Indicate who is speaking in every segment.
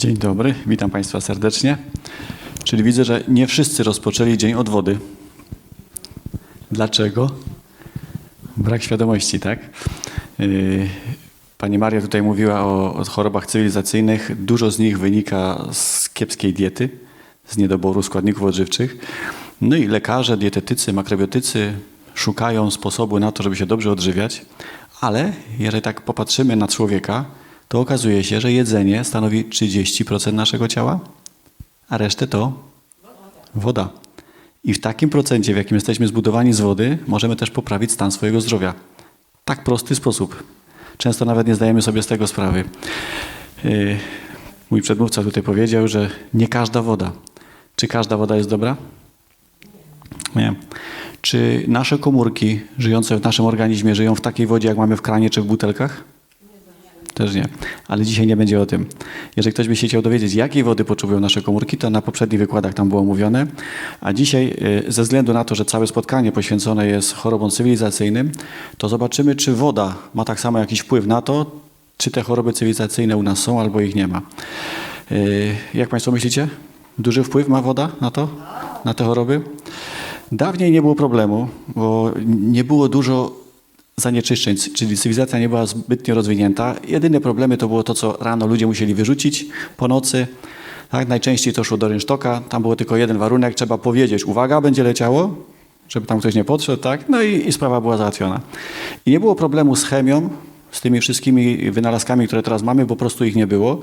Speaker 1: Dzień dobry, witam Państwa serdecznie. Czyli widzę, że nie wszyscy rozpoczęli dzień od wody. Dlaczego? Brak świadomości, tak? Yy, Pani Maria tutaj mówiła o chorobach cywilizacyjnych. Dużo z nich wynika z kiepskiej diety, z niedoboru składników odżywczych. No i lekarze, dietetycy, makrobiotycy szukają sposobu na to, żeby się dobrze odżywiać, ale jeżeli tak popatrzymy na człowieka, to okazuje się, że jedzenie stanowi 30% naszego ciała, a resztę to woda. I w takim procencie, w jakim jesteśmy zbudowani z wody, możemy też poprawić stan swojego zdrowia. Tak prosty sposób. Często nawet nie zdajemy sobie z tego sprawy. Yy, Mój przedmówca tutaj powiedział, że nie każda woda. Czy każda woda jest dobra? Nie. Czy nasze komórki żyjące w naszym organizmie żyją w takiej wodzie, jak mamy w kranie czy w butelkach? Też nie. Ale dzisiaj nie będzie o tym. Jeżeli ktoś by się chciał dowiedzieć, jakiej wody potrzebują nasze komórki, to na poprzednich wykładach tam było mówione. A dzisiaj, y, ze względu na to, że całe spotkanie poświęcone jest chorobom cywilizacyjnym, to zobaczymy, czy woda ma tak samo jakiś wpływ na to, czy te choroby cywilizacyjne u nas są, albo ich nie ma. Y, Jak Państwo myślicie? Duży wpływ ma woda na to? Na te choroby? Dawniej nie było problemu, bo nie było dużo zanieczyszczeń, czyli cywilizacja nie była zbytnio rozwinięta. Jedyne problemy to było to, co rano ludzie musieli wyrzucić po nocy. Tak, najczęściej to szło do rynsztoka. Tam był tylko jeden warunek, trzeba powiedzieć, uwaga, będzie leciało, żeby tam ktoś nie podszedł, tak? No i, i sprawa była załatwiona. I nie było problemu z chemią, z tymi wszystkimi wynalazkami, które teraz mamy, po prostu ich nie było.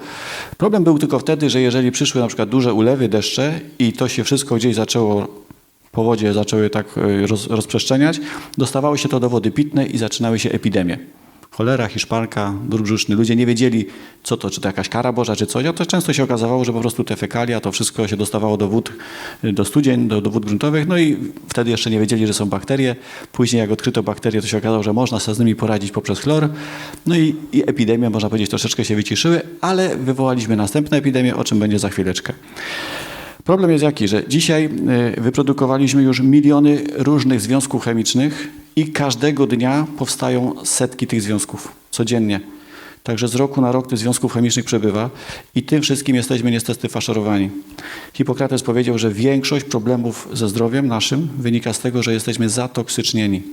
Speaker 1: Problem był tylko wtedy, że jeżeli przyszły na przykład duże ulewy, deszcze i to się wszystko gdzieś zaczęło powodzie zaczęły tak y, roz, rozprzestrzeniać, dostawało się to do wody pitnej i zaczynały się epidemie. Cholera, hiszpanka, drób brzuszny. Ludzie nie wiedzieli, co to, czy to jakaś kara Boża, czy coś, a to często się okazywało, że po prostu te fekalia, to wszystko się dostawało do wód, y, do studzień, do, do wód gruntowych, no i wtedy jeszcze nie wiedzieli, że są bakterie. Później jak odkryto bakterie, to się okazało, że można sobie z nimi poradzić poprzez chlor. No i, i epidemie, można powiedzieć, troszeczkę się wyciszyły, ale wywołaliśmy następne epidemie, o czym będzie za chwileczkę. Problem jest jaki, że dzisiaj y, wyprodukowaliśmy już miliony różnych związków chemicznych i każdego dnia powstają setki tych związków codziennie. Także z roku na rok tych związków chemicznych przebywa i tym wszystkim jesteśmy niestety faszerowani. Hipokrates powiedział, że większość problemów ze zdrowiem naszym wynika z tego, że jesteśmy zatoksycznieni.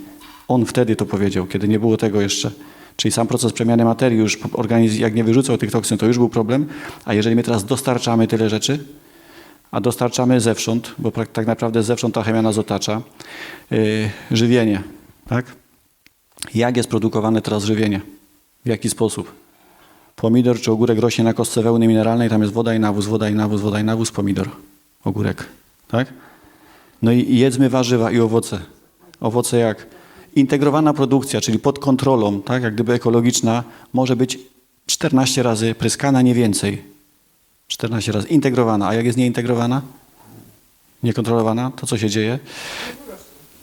Speaker 1: On wtedy to powiedział, kiedy nie było tego jeszcze. Czyli sam proces przemiany materii, już organizm jak nie wyrzucał tych toksyn, to już był problem. A jeżeli my teraz dostarczamy tyle rzeczy, a dostarczamy zewsząd, bo tak naprawdę zewsząd ta chemia nas otacza, yy, żywienie. Tak? Jak jest produkowane teraz żywienie? W jaki sposób? Pomidor czy ogórek rośnie na kostce wełny mineralnej, tam jest woda i nawóz, woda i nawóz, woda i nawóz, pomidor, ogórek. Tak? No i jedzmy warzywa i owoce. Owoce jak? Integrowana produkcja, czyli pod kontrolą, tak, jak gdyby ekologiczna, może być 14 razy pryskana, nie więcej. 14 razy. Integrowana. A jak jest nieintegrowana? Niekontrolowana? To co się dzieje?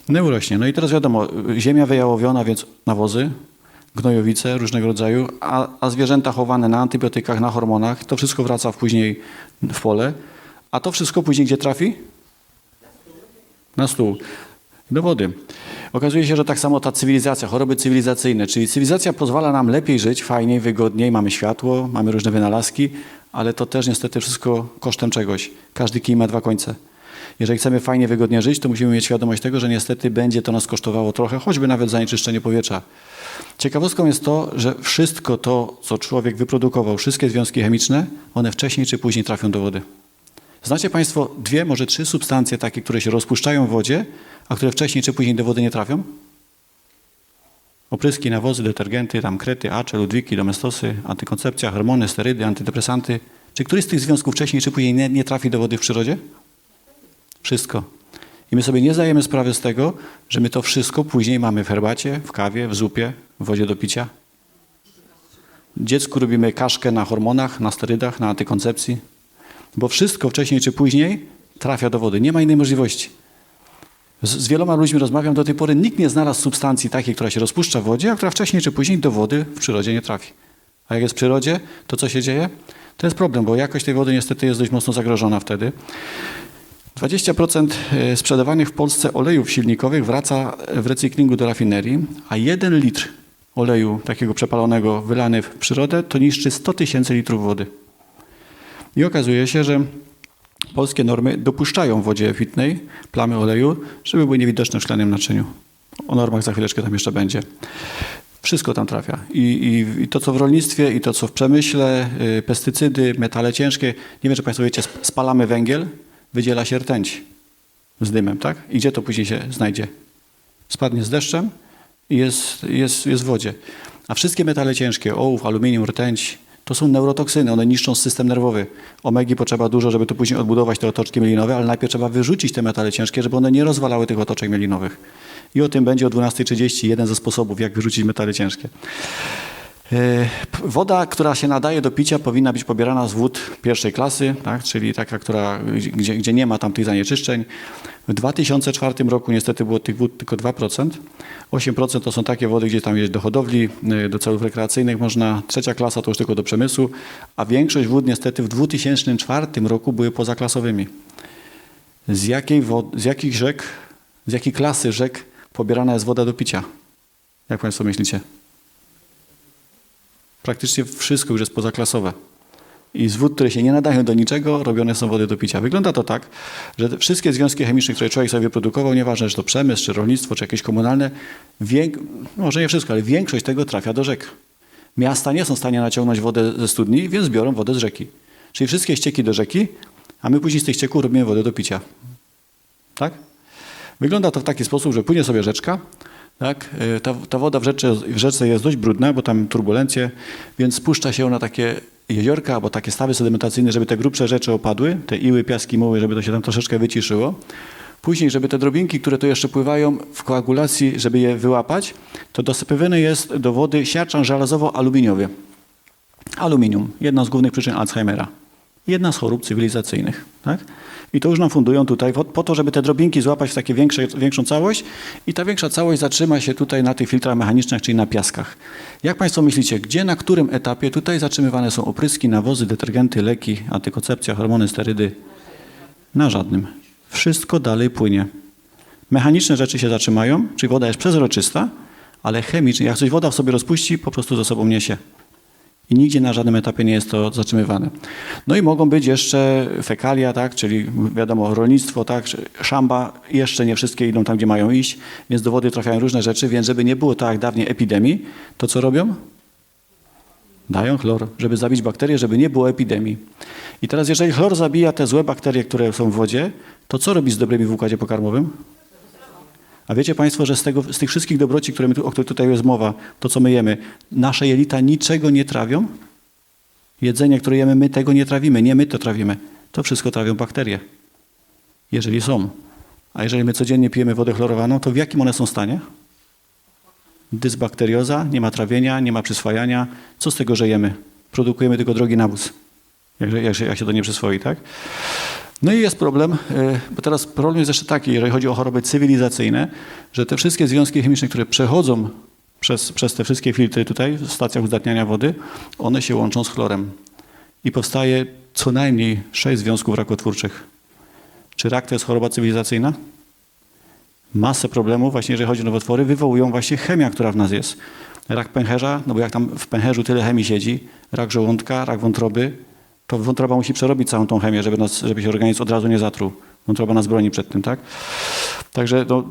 Speaker 1: Nie urośnie. No i teraz wiadomo, ziemia wyjałowiona, więc nawozy, gnojowice różnego rodzaju, a, a zwierzęta chowane na antybiotykach, na hormonach, to wszystko wraca w później w pole. A to wszystko później gdzie trafi? Na stół. Do wody. Okazuje się, że tak samo ta cywilizacja, choroby cywilizacyjne, czyli cywilizacja pozwala nam lepiej żyć, fajniej, wygodniej, mamy światło, mamy różne wynalazki, ale to też niestety wszystko kosztem czegoś. Każdy kij ma dwa końce. Jeżeli chcemy fajnie, wygodnie żyć, to musimy mieć świadomość tego, że niestety będzie to nas kosztowało trochę, choćby nawet zanieczyszczenie powietrza. Ciekawostką jest to, że wszystko to, co człowiek wyprodukował, wszystkie związki chemiczne, one wcześniej czy później trafią do wody. Znacie Państwo dwie, może trzy substancje takie, które się rozpuszczają w wodzie, a które wcześniej czy później do wody nie trafią? Opryski, nawozy, detergenty, tam krety, acze, ludwiki, domestosy, antykoncepcja, hormony, sterydy, antydepresanty. Czy któryś z tych związków wcześniej czy później nie, nie trafi do wody w przyrodzie? Wszystko. I my sobie nie zdajemy sprawy z tego, że my to wszystko później mamy w herbacie, w kawie, w zupie, w wodzie do picia. Dziecku robimy kaszkę na hormonach, na sterydach, na antykoncepcji, bo wszystko wcześniej czy później trafia do wody. Nie ma innej możliwości. Z, z wieloma ludźmi rozmawiam do tej pory, nikt nie znalazł substancji takiej, która się rozpuszcza w wodzie, a która wcześniej czy później do wody w przyrodzie nie trafi. A jak jest w przyrodzie, to co się dzieje? To jest problem, bo jakość tej wody niestety jest dość mocno zagrożona wtedy. 20% e, sprzedawanych w Polsce olejów silnikowych wraca w recyklingu do rafinerii, a 1 litr oleju takiego przepalonego wylany w przyrodę to niszczy 100 tysięcy litrów wody. I okazuje się, że polskie normy dopuszczają w wodzie pitnej plamy oleju, żeby były niewidoczne w szklanym naczyniu. O normach za chwileczkę tam jeszcze będzie. Wszystko tam trafia. I, i, I to, co w rolnictwie, i to, co w przemyśle, y, pestycydy, metale ciężkie. Nie wiem, czy Państwo wiecie, sp- spalamy węgiel, wydziela się rtęć z dymem, tak? I gdzie to później się znajdzie? Spadnie z deszczem i jest, jest, jest w wodzie. A wszystkie metale ciężkie, ołów, aluminium, rtęć, to są neurotoksyny, one niszczą system nerwowy. Omegi potrzeba dużo, żeby tu później odbudować te otoczki mielinowe, ale najpierw trzeba wyrzucić te metale ciężkie, żeby one nie rozwalały tych otoczek mielinowych. I o tym będzie o 12.30 jeden ze sposobów, jak wyrzucić metale ciężkie. E, Woda, która się nadaje do picia, powinna być pobierana z wód pierwszej klasy, tak? czyli taka, która, gdzie, gdzie nie ma tam tych zanieczyszczeń. W 2004 roku niestety było tych wód tylko 2%. 8% to są takie wody, gdzie tam jest do hodowli, e, do celów rekreacyjnych można. Trzecia klasa to już tylko do przemysłu, a większość wód niestety w 2004 roku były pozaklasowymi. Z, jakiej z jakich rzek, z jakiej klasy rzek pobierana jest woda do picia? Jak Państwo myślicie? Praktycznie wszystko już jest pozaklasowe. I z wód, które się nie nadają do niczego, robione są wody do picia. Wygląda to tak, że wszystkie związki chemiczne, które człowiek sobie wyprodukował, nieważne, czy to przemysł, czy rolnictwo, czy jakieś komunalne, wiek, może nie wszystko, ale większość tego trafia do rzek. Miasta nie są w stanie naciągnąć wodę ze studni, więc biorą wodę z rzeki. Czyli wszystkie ścieki do rzeki, a my później z tych ścieków robimy wodę do picia. Tak? Wygląda to w taki sposób, że płynie sobie rzeczka, tak? E, Ta, ta woda w rzece, w rzece jest dość brudna, bo tam turbulencje, więc spuszcza się na takie jeziorka albo takie stawy sedymentacyjne, żeby te grubsze rzeczy opadły, te iły, piaski, muły, żeby to się tam troszeczkę wyciszyło. Później, żeby te drobinki, które tu jeszcze pływają w koagulacji, żeby je wyłapać, to dosypywany jest do wody siarczan żelazowo-aluminiowy. Aluminium, jedna z głównych przyczyn Alzheimera. Jedna z chorób cywilizacyjnych. Tak? I to już nam fundują tutaj po, to, żeby te drobinki złapać w takie większe, większą całość i ta większa całość zatrzyma się tutaj na tych filtrach mechanicznych, czyli na piaskach. Jak Państwo myślicie, gdzie, na którym etapie tutaj zatrzymywane są opryski, nawozy, detergenty, leki, antykoncepcja, hormony, sterydy? Na żadnym. Wszystko dalej płynie. Mechaniczne rzeczy się zatrzymają, czyli woda jest przezroczysta, ale chemicznie, jak coś woda w sobie rozpuści, po prostu ze sobą niesie. I nigdzie na żadnym etapie nie jest to zatrzymywane. No i mogą być jeszcze fekalia, tak, czyli wiadomo, rolnictwo, tak, szamba, jeszcze nie wszystkie idą tam, gdzie mają iść, więc do wody trafiają różne rzeczy, więc żeby nie było tak jak dawniej epidemii, to co robią? Dają chlor, żeby zabić bakterie, żeby nie było epidemii. I teraz jeżeli chlor zabija te złe bakterie, które są w wodzie, to co robi z dobrymi w układzie pokarmowym? A wiecie Państwo, że z, tego, z tych wszystkich dobroci, które my o których tutaj jest mowa, to co my jemy, nasze jelita niczego nie trawią? Jedzenie, które jemy, my tego nie trawimy, nie my to trawimy. To wszystko trawią bakterie, jeżeli są. A jeżeli my codziennie pijemy wodę chlorowaną, to w jakim one są stanie? Dysbakterioza, nie ma trawienia, nie ma przyswajania. Co z tego, że jemy? Produkujemy tylko drogi nawóz, jak, jak, jak się to nie przyswoi, tak? No i jest problem, e, bo teraz problem jest jeszcze taki, jeżeli chodzi o choroby cywilizacyjne, że te wszystkie związki chemiczne, które przechodzą przez, przez te wszystkie filtry tutaj w stacjach uzdatniania wody, one się łączą z chlorem. I powstaje co najmniej sześć związków rakotwórczych. Czy rak to jest choroba cywilizacyjna? Masę problemów, właśnie jeżeli chodzi o nowotwory, wywołują właśnie chemia, która w nas jest. Rak pęcherza, no bo jak tam w pęcherzu tyle chemii siedzi, rak żołądka, rak wątroby, to wątroba musi przerobić całą tą chemię, żeby, nas, żeby się organizm od razu nie zatruł. Wątroba nas broni przed tym, tak? Także no,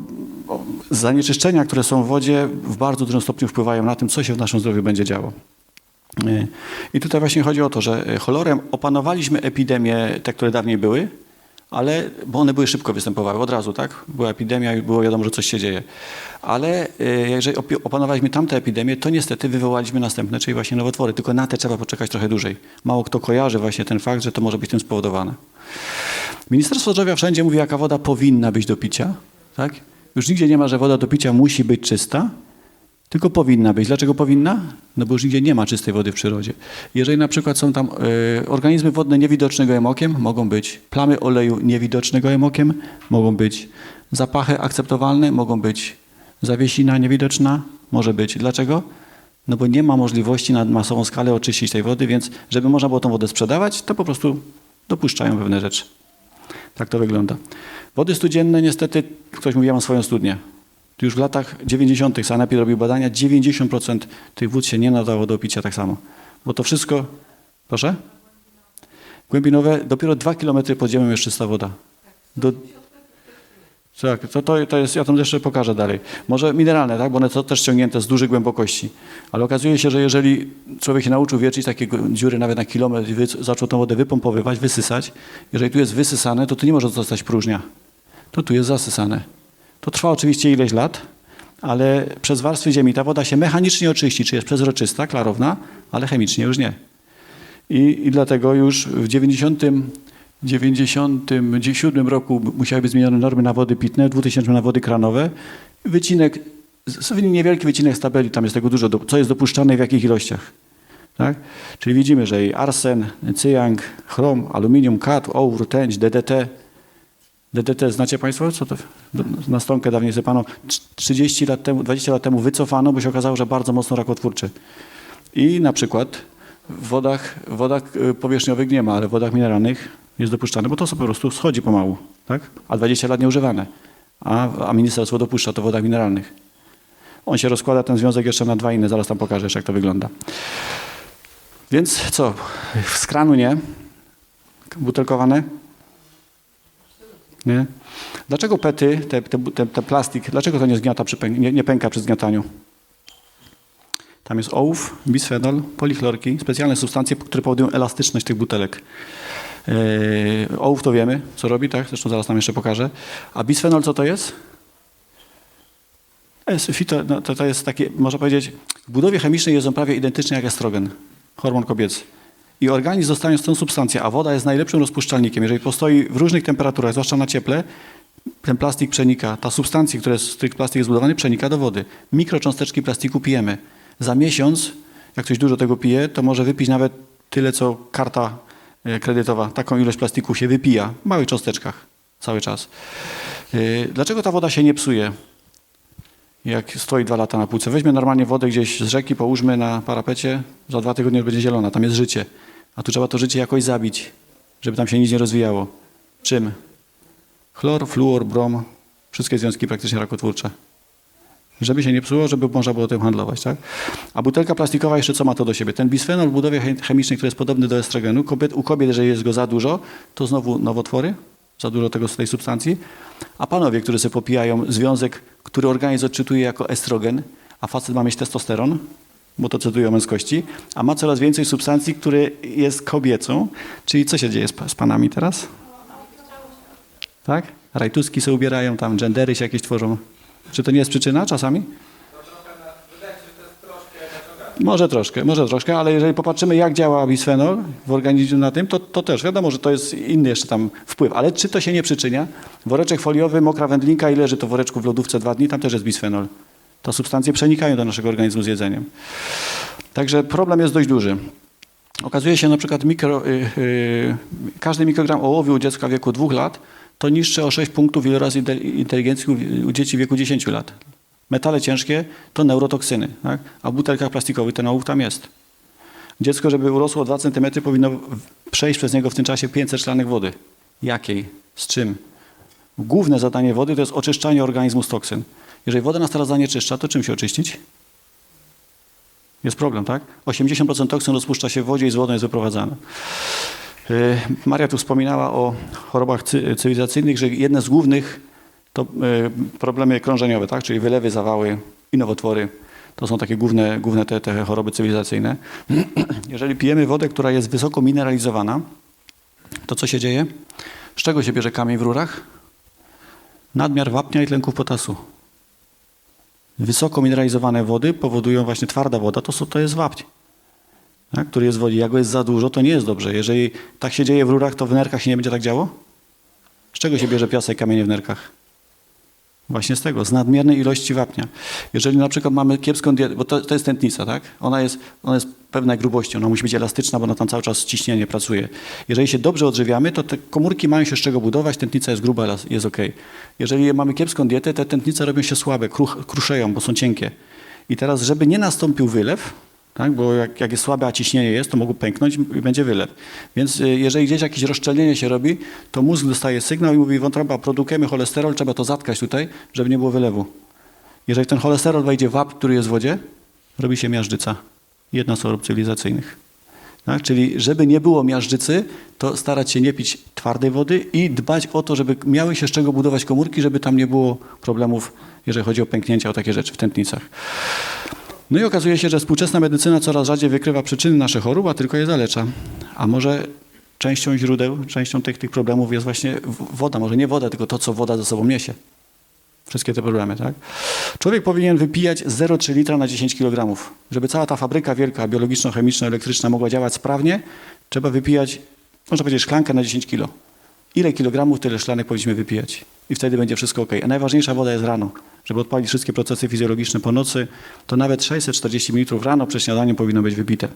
Speaker 1: zanieczyszczenia, które są w wodzie, w bardzo dużym stopniu wpływają na tym, co się w naszym zdrowiu będzie działo. Y, I tutaj właśnie chodzi o to, że y, cholorem opanowaliśmy epidemie, te, które dawniej były, ale, bo one były szybko występowały od razu, tak? Była epidemia i było wiadomo, że coś się dzieje. Ale y, jeżeli opanowaliśmy tamte epidemie, to niestety wywołaliśmy następne, czyli właśnie nowotwory. Tylko na te trzeba poczekać trochę dłużej. Mało kto kojarzy właśnie ten fakt, że to może być tym spowodowane. Ministerstwo Zdrowia wszędzie mówi, jaka woda powinna być do picia. Tak? Już nigdzie nie ma, że woda do picia musi być czysta, tylko powinna być. Dlaczego powinna? No bo już nigdzie nie ma czystej wody w przyrodzie. Jeżeli na przykład są tam e, organizmy wodne niewidoczne gołym okiem, mogą być plamy oleju niewidoczne gołym okiem, mogą być zapachy akceptowalne, mogą być zawiesina niewidoczna, może być. Dlaczego? No bo nie ma możliwości na masową skalę oczyścić tej wody, więc żeby można było tą wodę sprzedawać, to po prostu dopuszczają pewne rzeczy. Tak to wygląda. Wody studzienne niestety, ktoś mówi, ja mam swoją studnię. Tu Już w latach 90. Sanepid robił badania, 90% tych wód się nie nadało do picia tak samo. Bo to wszystko... Proszę? Głębinowe, dopiero dwa kilometry pod ziemią jest czysta woda. Do, tak, to, to, to jest, ja to jeszcze pokażę dalej. Może mineralne, tak, bo one są też ściągnięte z dużej głębokości. Ale okazuje się, że jeżeli człowiek się nauczył wiercić takie dziury nawet na kilometr i wy, zaczął tą wodę wypompowywać, wysysać, jeżeli tu jest wysysane, to tu nie może zostać próżnia. To tu jest zasysane. To trwa oczywiście ileś lat, ale przez warstwy ziemi ta woda się mechanicznie oczyści, czy jest przezroczysta, klarowna, ale chemicznie już nie. I, I dlatego już w 90, 97 roku musiały być zmienione normy na wody pitne, w 2000 na wody kranowe. Wycinek, niewielki wycinek z tabeli, tam jest tego dużo, co jest dopuszczane i w jakich ilościach. Tak? Czyli widzimy, że i arsen, cyjank, chrom, aluminium, kat, ołór, tęć, DDT. DDT znacie Państwo? Co to? Na stronkę dawniej sypano. Trz- 30 lat temu, 20 lat temu wycofano, bo się okazało, że bardzo mocno rakotwórczy. I na przykład w wodach, wodach y, powierzchniowych nie ma, ale w wodach mineralnych jest dopuszczane, bo to sobie po prostu schodzi pomału, tak? A 20 lat nieużywane. A, a ministerstwo dopuszcza to w wodach mineralnych. On się rozkłada, ten związek jeszcze na dwa inne, zaraz tam pokażę, jak to wygląda. Więc co? Z kranu nie? Butelkowane? Nie? Dlaczego pety, te, te, te, te plastik, dlaczego to nie zgniata, przy nie, nie pęka przy zgniataniu? Tam jest ołów, bisfenol, polichlorki, specjalne substancje, które powodują elastyczność tych butelek. Yy, ołów to wiemy, co robi, tak? Zresztą zaraz nam jeszcze pokażę. A bisfenol co? To jest, fito, no, to, to jest takie, można powiedzieć, w budowie chemicznej jest on prawie identyczny jak estrogen, hormon kobiecy. I organizm dostając tę substancję, a woda jest najlepszym rozpuszczalnikiem, jeżeli postoi w różnych temperaturach, zwłaszcza na cieple, ten plastik przenika, ta substancja, która jest, z których plastik jest zbudowany, przenika do wody. Mikrocząsteczki plastiku pijemy. Za miesiąc, jak ktoś dużo tego pije, to może wypić nawet tyle, co karta e, kredytowa. Taką ilość plastiku się wypija w małych cząsteczkach cały czas. Yy, Dlaczego ta woda się nie psuje? Jak stoi dwa lata na półce. Weźmy normalnie wodę gdzieś z rzeki, połóżmy na parapecie, za dwa tygodnie będzie zielona, tam jest życie. A tu trzeba to życie jakoś zabić, żeby tam się nic nie rozwijało. Czym? Chlor, fluor, brom, wszystkie związki praktycznie rakotwórcze. Żeby się nie psuło, żeby można było tym handlować, tak? A butelka plastikowa jeszcze co ma to do siebie? Ten bisfenol w budowie che- chemicznej, który jest podobny do estrogenu, kobiet, u kobiet, jeżeli jest go za dużo, to znowu nowotwory, za dużo tego, tej substancji. A panowie, którzy sobie popijają związek, który organizm odczytuje jako estrogen, a facet ma mieć testosteron, bo to cytują o męskości, a ma coraz więcej substancji, które jest kobiecą. Czyli co się dzieje z, z panami teraz? Tak? Rajtuski sobie ubierają, tam gendery się jakieś tworzą. Czy to nie jest przyczyna czasami? Może troszkę, może troszkę, ale jeżeli popatrzymy, jak działa bisfenol w organizmie na tym, to, to też wiadomo, że to jest inny jeszcze tam wpływ. Ale czy to się nie przyczynia? Woreczek foliowy, mokra wędlinka i leży to woreczku w lodówce dwa dni, tam też jest bisfenol. To substancje przenikają do naszego organizmu z jedzeniem. Także problem jest dość duży. Okazuje się na przykład mikro, y, y, każdy mikrogram ołowiu u dziecka w wieku dwóch lat to niższe o 6 punktów wieloraz inte- inteligencji u, dzieci w wieku 10 lat. Metale ciężkie to neurotoksyny, tak? a w butelkach plastikowych ten ołów tam jest. Dziecko, żeby urosło 2 cm, powinno przejść przez niego w tym czasie 500 szklanek wody. Jakiej? Z czym? Główne zadanie wody to jest oczyszczanie organizmu z toksyn. Jeżeli woda nas teraz zanieczyszcza, to czym się oczyścić? Jest problem, tak? 80% toksyn rozpuszcza się w wodzie i z wodą jest wyprowadzane. Yy, Maria tu wspominała o chorobach cy- cywilizacyjnych, że jedne z głównych to yy, problemy krążeniowe, tak? czyli wylewy, zawały i nowotwory. To są takie główne, główne te, te choroby cywilizacyjne. Jeżeli pijemy wodę, która jest wysoko mineralizowana, to co się dzieje? Z czego się bierze kamień w rurach? Nadmiar wapnia i tlenków potasu. Wysoko mineralizowane wody powodują właśnie twarda woda, to, to jest wapń, tak, który jest w wodzie. Jak go jest za dużo, to nie jest dobrze. Jeżeli tak się dzieje w rurach, to w nerkach się nie będzie tak działo? Z czego się bierze piasek, kamienie w nerkach? Właśnie z tego, z nadmiernej ilości wapnia. Jeżeli na przykład mamy kiepską dietę, bo to, to jest tętnica, tak? Ona jest, ona jest pewnej grubości, ona musi być elastyczna, bo ona tam cały czas ciśnienie pracuje. Jeżeli się dobrze odżywiamy, to te komórki mają się z czego budować, tętnica jest gruba, jest ok. Jeżeli mamy kiepską dietę, te tętnice robią się słabe, kruch, kruszeją, bo są cienkie. I teraz, żeby nie nastąpił wylew, tak? bo jak, jak jest słabe, ciśnienie jest, to mogą pęknąć i będzie wylew. Więc y, jeżeli gdzieś jakieś rozszczelnienie się robi, to mózg dostaje sygnał i mówi, wątroba, produkujemy cholesterol, trzeba to zatkać tutaj, żeby nie było wylewu. Jeżeli ten cholesterol wejdzie w wap, który jest w wodzie, robi się miażdżyca. Jedna z chorób cywilizacyjnych. Tak? Czyli żeby nie było miażdżycy, to starać się nie pić twardej wody i dbać o to, żeby miały się z czego budować komórki, żeby tam nie było problemów, jeżeli chodzi o pęknięcia, o takie rzeczy w tętnicach. No i okazuje się, że współczesna medycyna coraz rzadziej wykrywa przyczyny naszych chorób, a tylko je zalecza. A może częścią źródeł, częścią tych, tych problemów jest właśnie woda. Może nie woda, tylko to, co woda ze sobą niesie. Wszystkie te problemy, tak? Człowiek powinien wypijać 0,3 litra na 10 kg. Żeby cała ta fabryka wielka, biologiczno-chemiczna, elektryczna mogła działać sprawnie, trzeba wypijać, można powiedzieć, szklankę na 10 kg. Ile kilogramów, tyle szklanek powinniśmy wypijać. I wtedy będzie wszystko ok. A najważniejsza woda jest rano. Żeby odpalić wszystkie procesy fizjologiczne po nocy, to nawet 640 ml rano przed śniadaniem powinno być wypite.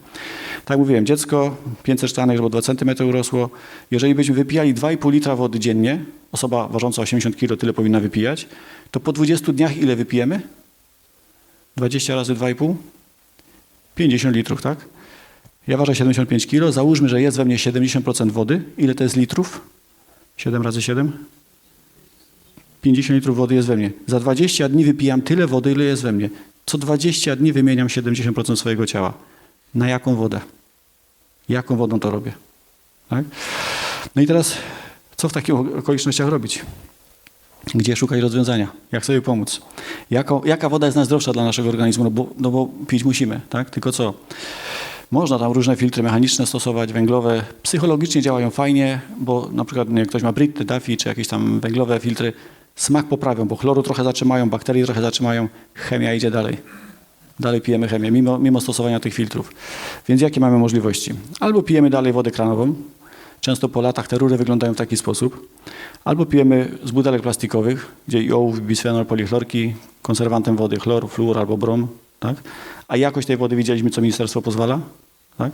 Speaker 1: Tak mówiłem, dziecko 500 szklanek, żeby o 2 cm urosło. Jeżeli byśmy wypijali 2,5 litra wody dziennie, osoba ważąca 80 kg tyle powinna wypijać, to po 20 dniach ile wypijemy? 20 razy 2,5? 50 litrów, tak? Ja ważę 75 kg, załóżmy, że jest we mnie 70% wody. Ile to jest litrów? 7 razy 7? 50 litrów wody jest we mnie. Za 20 dni wypijam tyle wody, ile jest we mnie. Co 20 dni wymieniam 70% swojego ciała. Na jaką wodę? Jaką wodą to robię? Tak? No i teraz, co w takich okolicznościach robić? Gdzie szukać rozwiązania? Jak sobie pomóc? Jako, jaka woda jest najzdrowsza dla naszego organizmu? No bo, no bo pić musimy, tak? Tylko co? Można tam różne filtry mechaniczne stosować, węglowe. Psychologicznie działają fajnie, bo na przykład nie, ktoś ma Britty, Duffy czy jakieś tam węglowe filtry. Smak poprawią, bo chloru trochę zatrzymają, bakterii trochę zatrzymają. Chemia idzie dalej. Dalej pijemy chemię, mimo, mimo stosowania tych filtrów. Więc jakie mamy możliwości? Albo pijemy dalej wodę kranową. Często po latach te rury wyglądają w taki sposób. Albo pijemy z butelek plastikowych, gdzie i ołów, bisfenol, polichlorki, konserwantem wody, chlor, fluor albo brom. Tak? A jakość tej wody widzieliśmy, co ministerstwo pozwala. Tak?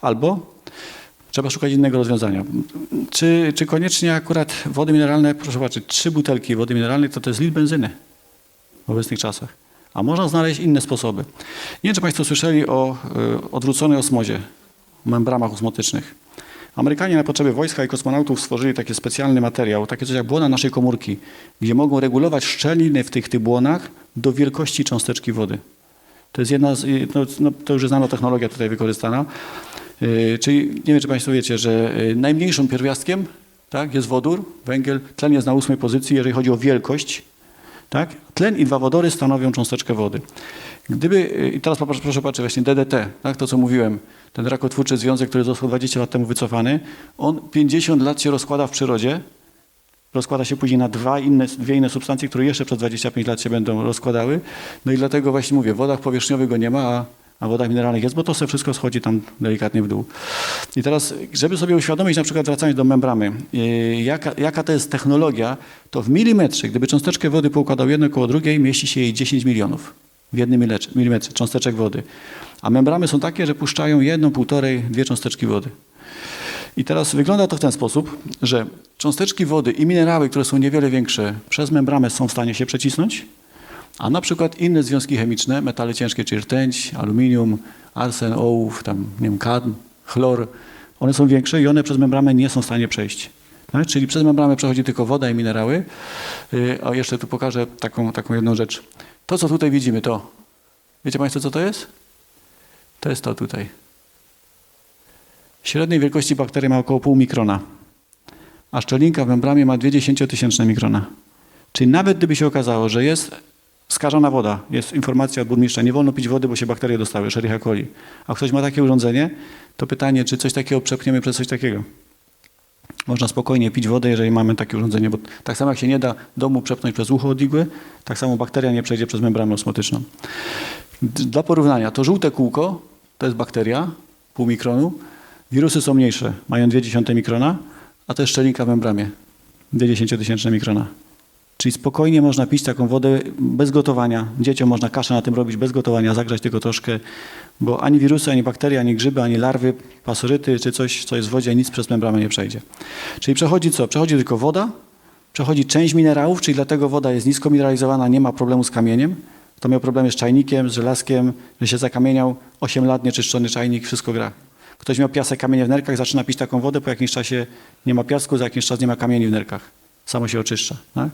Speaker 1: Albo trzeba szukać innego rozwiązania. Czy, czy koniecznie akurat wody mineralne, proszę zobaczyć, trzy butelki wody mineralnej to to jest litr benzyny w obecnych czasach. A można znaleźć inne sposoby. Nie wiem, czy Państwo słyszeli o y, odwróconej osmozie, membramach osmotycznych. Amerykanie na potrzeby wojska i kosmonautów stworzyli taki specjalny materiał, takie coś jak błona naszej komórki, gdzie mogą regulować szczeliny w tych, tych błonach do wielkości cząsteczki wody. To jest jedna z, no, no, to już jest nanotechnologia tutaj wykorzystana. Yy, czyli nie wiem, czy Państwo wiecie, że y, najmniejszym pierwiastkiem tak, jest wodór, węgiel, tlen jest na ósmej pozycji, jeżeli chodzi o wielkość. Tak? Tlen i dwa wodory stanowią cząsteczkę wody. Gdyby, y, i teraz popatrz, proszę patrzeć, właśnie DDT, tak, to co mówiłem, ten rakotwórczy związek, który został 20 lat temu wycofany, on 50 lat się rozkłada w przyrodzie, rozkłada się później na dwa inne, dwie inne substancje, które jeszcze przez 25 lat się będą rozkładały. No i dlatego właśnie mówię, w wodach powierzchniowych go nie ma, a, a w wodach mineralnych jest, bo to sobie wszystko schodzi tam delikatnie w dół. I teraz, żeby sobie uświadomić, na przykład wracając do membramy, yy, jaka, jaka to jest technologia, to w milimetrze, gdyby cząsteczkę wody poukładał jedno koło drugiej, mieści się jej 10 milionów w jednym milimetrze cząsteczek wody. A membramy są takie, że puszczają jedną, półtorej, dwie cząsteczki wody. I teraz wygląda to w ten sposób, że cząsteczki wody i minerały, które są niewiele większe, przez membramę są w stanie się przecisnąć, a na przykład inne związki chemiczne, metale ciężkie, czyli rtęć, aluminium, arsen, ołów, tam, nie wiem, kadm, chlor, one są większe i one przez membramę nie są w stanie przejść. Tak? Czyli przez membramę przechodzi tylko woda i minerały. Yy, A jeszcze tu pokażę taką, taką jedną rzecz. To, co tutaj widzimy, to. Wiecie Państwo, co to jest? To jest to tutaj. Średniej wielkości bakteria ma około pół mikrona, a szczelinka w membramie ma 0,2 mikrona. Czyli nawet gdyby się okazało, że jest skażona woda, jest informacja od burmistrza, nie wolno pić wody, bo się bakterie dostały, Escherichia coli, a ktoś ma takie urządzenie, to pytanie, czy coś takiego przepchniemy przez coś takiego. Można spokojnie pić wodę, jeżeli mamy takie urządzenie, bo tak samo jak się nie da domu przepchnąć przez ucho od igły, tak samo bakteria nie przejdzie przez membranę osmotyczną. Dla porównania, to żółte kółko to jest bakteria, pół mikronu. Wirusy są mniejsze, mają 0,2 mikrona, a to jest szczelinka w membramie, 0,2 mikrona. Czyli spokojnie można pić taką wodę bez gotowania. Dzieciom można kaszę na tym robić bez gotowania, zagrzać tylko troszkę, bo ani wirusy, ani bakterie, ani grzyby, ani larwy, pasoryty czy coś, co jest w wodzie, nic przez membramę nie przejdzie. Czyli przechodzi co? Przechodzi tylko woda, przechodzi część minerałów, czyli dlatego woda jest nisko mineralizowana, nie ma problemu z kamieniem. Kto miał problemy z czajnikiem, z żelazkiem, że się zakamieniał, 8 lat nieczyszczony czajnik, wszystko gra. Ktoś miał piasek, kamienie w nerkach, zaczyna pić taką wodę, po jakimś czasie nie ma piasku, za jakiś czas nie ma kamieni w nerkach. Samo się oczyszcza. Tak?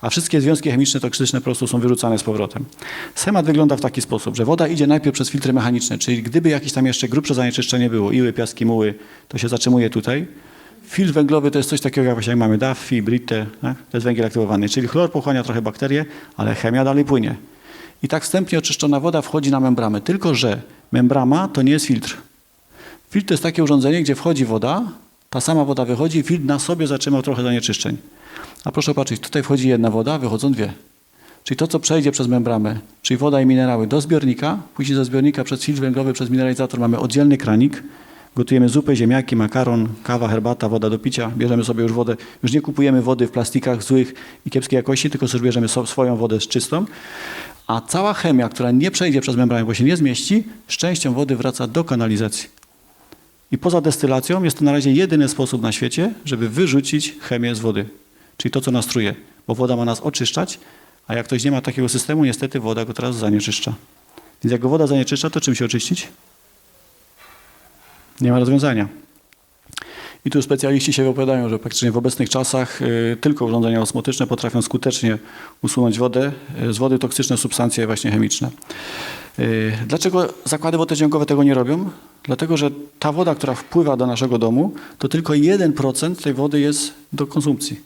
Speaker 1: A wszystkie związki chemiczne, toksyczne po prostu są wyrzucane z powrotem. Schemat wygląda w taki sposób, że woda idzie najpierw przez filtry mechaniczne, czyli gdyby jakieś tam jeszcze grubsze zanieczyszczenie było, iły, piaski, muły, to się zatrzymuje tutaj. Filtr węglowy to jest coś takiego, jak właśnie mamy Duffy, Britte, tak? to jest węgiel aktywowany, czyli chlor pochłania trochę bakterie, ale chemia dalej płynie. I tak wstępnie oczyszczona woda wchodzi na membramę, tylko że membrama to nie jest filtr. Filtr to jest takie urządzenie, gdzie wchodzi woda, ta sama woda wychodzi filtr na sobie zatrzymał trochę zanieczyszczeń. A proszę patrzeć, tutaj wchodzi jedna woda, wychodzą dwie. Czyli to, co przejdzie przez membramę, czyli woda i minerały do zbiornika, później ze zbiornika przez filtr węglowy, przez mineralizator mamy oddzielny kranik, gotujemy zupę, ziemniaki, makaron, kawa, herbata, woda do picia, bierzemy sobie już wodę, już nie kupujemy wody w plastikach złych i kiepskiej jakości, tylko sobie bierzemy so, swoją wodę z czystą, a cała chemia, która nie przejdzie przez membramę, bo się nie zmieści, z częścią wody wraca do kanalizacji. I poza destylacją jest to na razie jedyny sposób na świecie, żeby wyrzucić chemię z wody. Czyli to, co nas truje. Bo woda ma nas oczyszczać, a jak ktoś nie ma takiego systemu, niestety woda go teraz zanieczyszcza. Więc jak go woda zanieczyszcza, to czym się oczyścić? Nie ma rozwiązania. I tu specjaliści się wypowiadają, że praktycznie w obecnych czasach y, tylko urządzenia osmotyczne potrafią skutecznie usunąć wodę, y, z wody toksyczne substancje właśnie chemiczne. Y, Dlaczego zakłady wodociągowe tego nie robią? Dlatego, że ta woda, która wpływa do naszego domu, to tylko 1% tej wody jest do konsumpcji.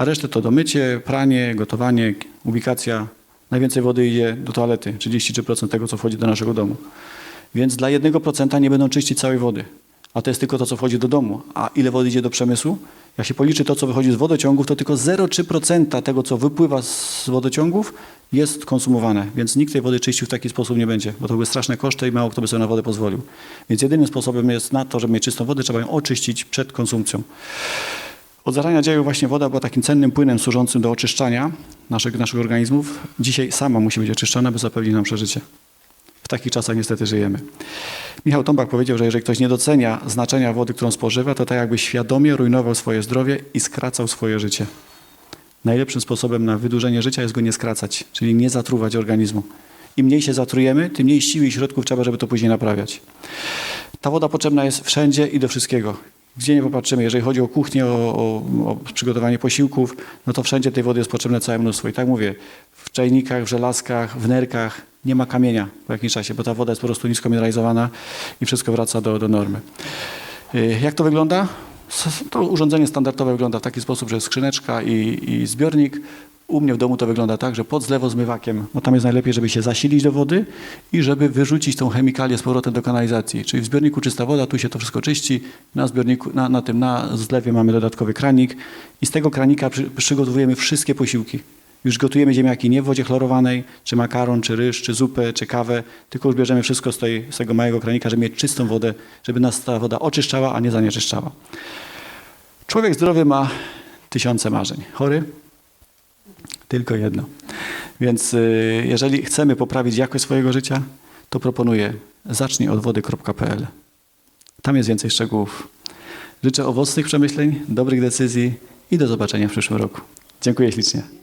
Speaker 1: A resztę to do mycie, pranie, gotowanie, ubikacja. Najwięcej wody idzie do toalety, 33% tego, co wchodzi do naszego domu. Więc dla 1% nie będą czyścić całej wody. A to jest tylko to, co wchodzi do domu. A ile wody idzie do przemysłu? Jak się policzy to, co wychodzi z wodociągów, to tylko 0,3% tego, co wypływa z wodociągów, jest konsumowane. Więc nikt tej wody czyścił w taki sposób nie będzie, bo to były straszne koszty i mało kto by sobie na wodę pozwolił. Więc jedynym sposobem jest na to, żeby mieć czystą wodę, trzeba ją oczyścić przed konsumpcją. Od zarania dziejów właśnie woda była takim cennym płynem służącym do oczyszczania naszych, naszych organizmów. Dzisiaj sama musi być oczyszczana, by zapewnić nam przeżycie. W takich czasach niestety żyjemy. Michał Tombak powiedział, że jeżeli ktoś nie docenia znaczenia wody, którą spożywa, to tak jakby świadomie rujnował swoje zdrowie i skracał swoje życie. Najlepszym sposobem na wydłużenie życia jest go nie skracać, czyli nie zatruwać organizmu. Im mniej się zatrujemy, tym mniej siły i środków trzeba, żeby to później naprawiać. Ta woda potrzebna jest wszędzie i do wszystkiego. Gdzie nie popatrzymy, jeżeli chodzi o kuchnię, o, o, o przygotowanie posiłków, no to wszędzie tej wody jest potrzebne całe mnóstwo. I tak mówię, w czajnikach, w żelazkach, w nerkach nie ma kamienia po jakimś czasie, bo ta woda jest po prostu nisko mineralizowana i wszystko wraca do, do normy. Y, Jak to wygląda? To urządzenie standardowe wygląda w taki sposób, że jest skrzyneczka i, i zbiornik. U mnie w domu to wygląda tak, że pod zlewozmywakiem, bo tam jest najlepiej, żeby się zasilić do wody i żeby wyrzucić tą chemikalię z powrotem do kanalizacji. Czyli w zbiorniku czysta woda, tu się to wszystko czyści, na zbiorniku, na, na tym, na zlewie mamy dodatkowy kranik i z tego kranika przy, przygotowujemy wszystkie posiłki. Już gotujemy ziemniaki nie w wodzie chlorowanej, czy makaron, czy ryż, czy zupę, czy kawę, tylko już bierzemy wszystko z, tej, z tego małego kranika, żeby mieć czystą wodę, żeby nas ta woda oczyszczała, a nie zanieczyszczała. Człowiek zdrowy ma tysiące marzeń. Chory? Tylko jedno. Więc y, jeżeli chcemy poprawić jakość swojego życia, to proponuję zacznij od wody.pl. Tam jest więcej szczegółów. Życzę owocnych przemyśleń, dobrych decyzji i do zobaczenia w przyszłym roku. Dziękuję ślicznie.